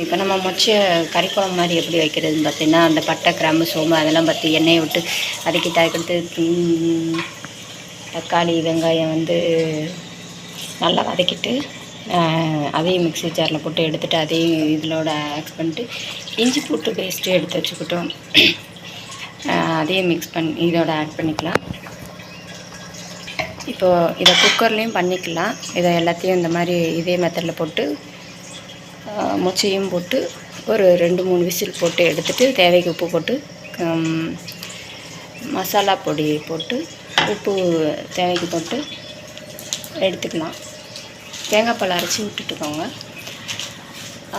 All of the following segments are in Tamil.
இப்போ நம்ம மொச்ச கறிக்குழம்பு மாதிரி எப்படி வைக்கிறதுன்னு பார்த்தீங்கன்னா அந்த பட்டை கிராம்பு சோம்பு அதெல்லாம் பற்றி எண்ணெயை விட்டு அதுக்கு அதுக்கடுத்து தக்காளி வெங்காயம் வந்து நல்லா வதக்கிட்டு அதையும் மிக்ஸி ஜாரில் போட்டு எடுத்துட்டு அதையும் இதோட ஆட் பண்ணிட்டு இஞ்சி பூட்டு பேஸ்ட்டு எடுத்து வச்சுக்கிட்டோம். அதையும் மிக்ஸ் பண்ணி இதோட ஆட் பண்ணிக்கலாம். இப்போது இதை குக்கர்லேயும் பண்ணிக்கலாம். இதை எல்லாத்தையும் இந்த மாதிரி இதே மெத்தடில் போட்டு மொச்சையும் போட்டு ஒரு ரெண்டு மூணு விசில் போட்டு எடுத்துட்டு தேவைக்கு உப்பு போட்டு மசாலா பொடி போட்டு உப்பு தேவைக்கு போட்டு எடுத்துக்கலாம். தேங்காய் பால் அரைச்சி விட்டுட்டுக்கோங்க.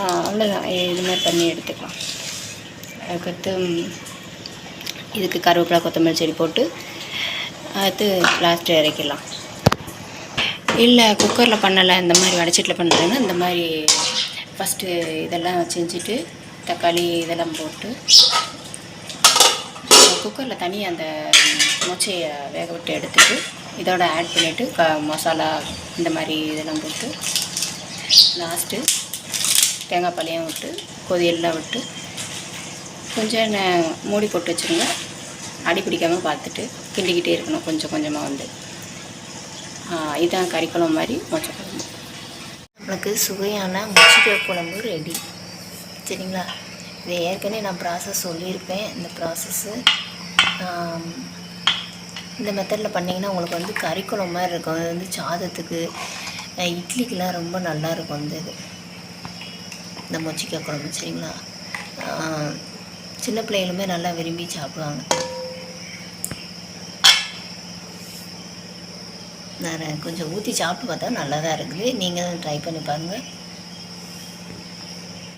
அவ்வளோதான். இது மாதிரி பண்ணி எடுத்துக்கலாம். அதுக்கடுத்து இதுக்கு கருவேப்பிலை கொத்தமல்லி செடி போட்டு அடுத்து லாஸ்ட்டு இறக்கிடலாம். இல்லை குக்கரில் பண்ணலை. இந்த மாதிரி வடச்சட்டில் பண்ணுறேன்னா இந்த மாதிரி ஃபஸ்ட்டு இதெல்லாம் செஞ்சுட்டு தக்காளி இதெல்லாம் போட்டு குக்கரில் தனியாக அந்த மொச்சையை வேக விட்டு எடுத்துட்டு இதோட ஆட் பண்ணிவிட்டு க மசாலா இந்த மாதிரி இதெல்லாம் போட்டு லாஸ்ட்டு தேங்காய் பாலையும் விட்டு கொதியெல்லாம் விட்டு கொஞ்சம் மூடி போட்டு வச்சுருங்க. அடி பிடிக்காமல் பார்த்துட்டு கிண்டிக்கிட்டே இருக்கணும் கொஞ்சம் கொஞ்சமாக வந்து. இதுதான் கறிக்குழம்பு மாதிரி மொச்சக்குழம்பு. உங்களுக்கு சுவையான முச்சிக்காய் குழம்பு ரெடி சரிங்களா? இதை ஏற்கனவே நான் ப்ராசஸ் சொல்லியிருப்பேன். இந்த ப்ராசஸ்ஸு இந்த மெத்தடில் பண்ணிங்கன்னா உங்களுக்கு வந்து கறி குழம்பு மாதிரி இருக்கும். அது வந்து சாதத்துக்கு இட்லிக்கெலாம் ரொம்ப நல்லா இருக்கும் இது. இந்த மொச்சிக்காய் குழம்பு சரிங்களா? சின்ன பிள்ளைகளுமே நல்லா விரும்பி சாப்பிடுவாங்க. நான் கொஞ்சம் ஊற்றி சாப்பிட்டு பார்த்தா நல்லா தான் இருக்குது. நீங்கள் ட்ரை பண்ணி பாருங்கள்